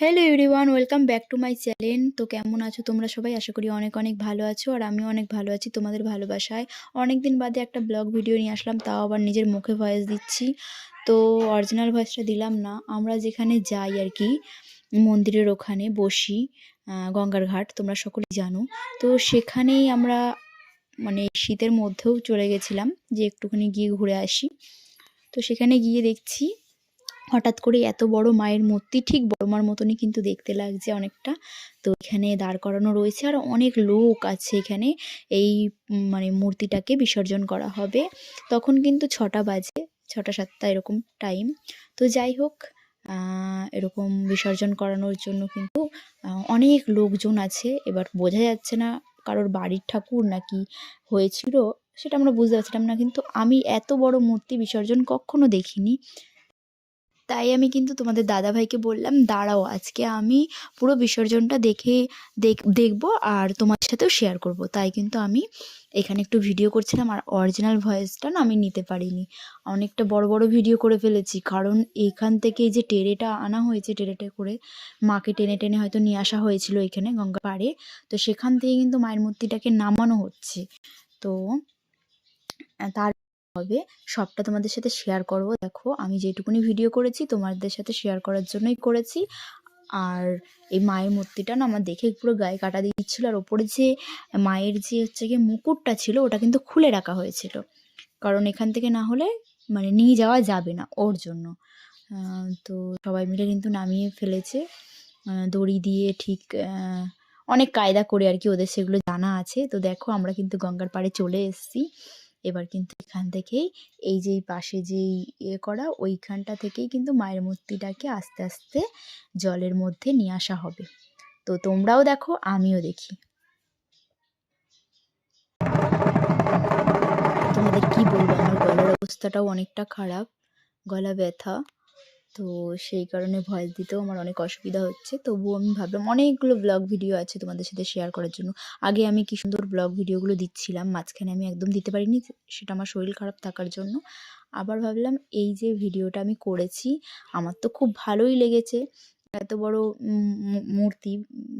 Hello everyone welcome back to my channel তো কেমন আছো তোমরা সবাই? আশা করি অনেক অনেক ভালো আছো আর আমিও অনেক ভালো আছি তোমাদের ভালোবাসায়। অনেক দিন বাদে একটা ব্লগ ভিডিও নিয়ে আসলাম, তাও আবার নিজের মুখে ভয়েস দিচ্ছি। তো অরিজিনাল ভয়েসটা দিলাম না, আমরা যেখানে যাই আর কি, মন্দিরের ওখানে বসি গঙ্গার ঘাট, তোমরা সকলেই জানো। তো সেখানেই আমরা মানে শীতের মধ্যেও চলে গেছিলাম, যে একটুখানি গিয়ে ঘুরে আসি। তো সেখানে গিয়ে দেখছি হঠাৎ করে এত বড় মায়ের মূর্তি, ঠিক বড় মার মতনই কিন্তু দেখতে লাগছে অনেকটা। তো এখানে দাঁড় করানো রয়েছে আর অনেক লোক আছে এখানে। এই মানে মূর্তিটাকে বিসর্জন করা হবে। তখন কিন্তু ছটা বাজে, ছটা সাতটা এরকম টাইম তো যাই হোক এরকম বিসর্জন করানোর জন্য কিন্তু অনেক লোকজন আছে। এবার বোঝা যাচ্ছে না কারোর বাড়ির ঠাকুর নাকি হয়েছিল, সেটা আমরা বুঝতে পারছিলাম না। কিন্তু আমি এত বড় মূর্তি বিসর্জন কখনো দেখিনি। তাই আমি কিন্তু তোমাদের দাদাভাইকে বললাম, দাঁড়াও, আজকে আমি পুরো বিসর্জনটা দেখে দেখ, দেখব আর তোমার সাথেও শেয়ার করব। তাই কিন্তু আমি এখানে একটু ভিডিও করছিলাম আর অরিজিনাল ভয়েসটা না আমি নিতে পারিনি। অনেকটা বড় বড় ভিডিও করে ফেলেছি, কারণ এখান থেকে যে টেরেটা আনা হয়েছে, টেরেটা করে মাকে টেনে টেনে হয়তো নিয়ে আসা হয়েছিল এখানে গঙ্গা পাড়ে, তো সেখান থেকে কিন্তু মায়ের মূর্তিটাকে নামানো হচ্ছে। তো তার হবে। সবটা তোমাদের সাথে শেয়ার করব। দেখো, আমি যেটুকুনি ভিডিও করেছি, তোমাদের সাথে শেয়ার করার জন্যই করেছি। আর এই মায়ের মূর্তিটা না আমার দেখে পুরো গায়ে কাটা দিচ্ছিল। আর ওপরে যে মায়ের যে হচ্ছে গিয়ে মুকুটটা ছিল, ওটা কিন্তু খুলে রাখা হয়েছিল। কারণ এখান থেকে না হলে মানে নিয়ে যাওয়া যাবে না ওর জন্য। তো সবাই মিলে কিন্তু নামিয়ে ফেলেছে। দড়ি দিয়ে ঠিক অনেক কায়দা করে আর কি ওদের সেগুলো জানা আছে। তো দেখো, আমরা কিন্তু গঙ্গার পাড়ে চলে এসেছি। এবার কিন্তু এখান থেকেই এই যে পাশে যেই ইয়ে করা, ওইখানটা থেকেই কিন্তু মায়ের মূর্তিটাকে আস্তে আস্তে জলের মধ্যে নিয়ে আসা হবে। তো তোমরাও দেখো, আমিও দেখি। তোমাদের কি বলব? আমার গলার অবস্থাটাও অনেকটা খারাপ, গলা ব্যথা। তো সেই কারণে ভয়েস দিতেও আমার অনেক অসুবিধা হচ্ছে। তবুও আমি ভাবলাম অনেকগুলো ব্লগ ভিডিও আছে তোমাদের সাথে শেয়ার করার জন্য। আগে আমি কি সুন্দর ব্লগ ভিডিওগুলো দিচ্ছিলাম, মাঝখানে আমি একদম দিতে পারিনি, সেটা আমার শরীর খারাপ থাকার জন্য। আবার ভাবলাম এই যে ভিডিওটা আমি করেছি, আমার তো খুব ভালোই লেগেছে। এত বড় মূর্তি,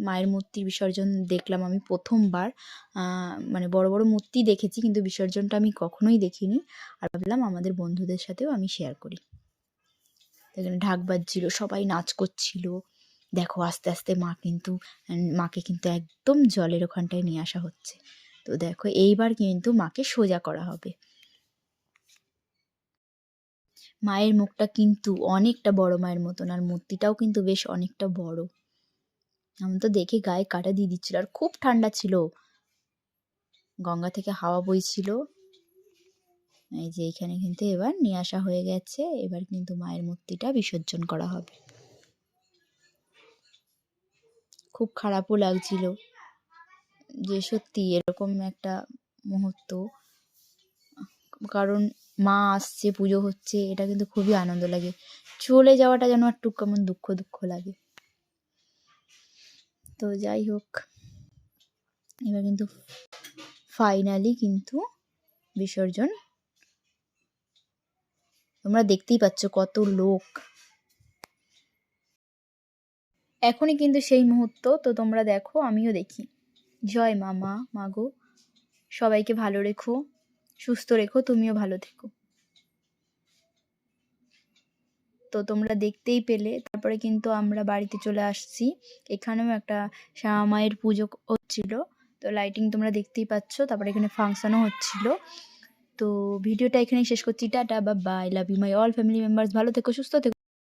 মায়ের মূর্তি বিসর্জন দেখলাম আমি প্রথমবার। মানে বড় বড় মূর্তি দেখেছি, কিন্তু বিসর্জনটা আমি কখনোই দেখিনি। আর ভাবলাম আমাদের বন্ধুদের সাথেও আমি শেয়ার করি। এখানে ঢাক বাজছিল, সবাই নাচ করছিল। দেখো আস্তে আস্তে মা কিন্তু মাকে কিন্তু একদম জলের ওখানটায় নিয়ে আসা হচ্ছে। তো দেখো এইবার কিন্তু মাকে সোজা করা হবে। মায়ের মুখটা কিন্তু অনেকটা বড় মায়ের মতন, আর মূর্তিটাও কিন্তু বেশ অনেকটা বড়। আমি তো দেখে গায়ে কাটা দিয়ে দিচ্ছিল, আর খুব ঠান্ডা ছিল। গঙ্গা থেকে হাওয়া বইছিল। এই যে এখানে কিন্তু এবার নিয়ে আসা হয়ে গেছে। এবার কিন্তু মায়ের মূর্তিটা বিসর্জন করা হবে। খুব খারাপও লাগছিল যে সত্যি এরকম একটা মুহূর্ত। কারণ মা আসছে, পুজো হচ্ছে, এটা কিন্তু খুবই আনন্দ লাগে। চলে যাওয়াটা যেন একটু কেমন দুঃখ দুঃখ লাগে। তো যাই হোক, এবার কিন্তু ফাইনালি কিন্তু বিসর্জন তোমরা দেখতেই পাচ্ছ কত লোক। এখনই কিন্তু সেই মুহূর্ত, তো তোমরা দেখো, আমিও দেখি। জয় মা মা মাগো সবাইকে ভালো রেখো, সুস্থ রেখো, তুমিও ভালো থেকো। তো তোমরা দেখতেই পেলে, তারপরে কিন্তু আমরা বাড়িতে চলে আসছি। এখানেও একটা শ্যামা মায়ের পুজো হচ্ছিল, তো লাইটিং তোমরা দেখতেই পাচ্ছ, তারপরে এখানে ফাংশনও হচ্ছিল। তো ভিডিওটা এখানেই শেষ করছি। টাটা বা bye love you my all family members ভালো থেকো, সুস্থ থেকো।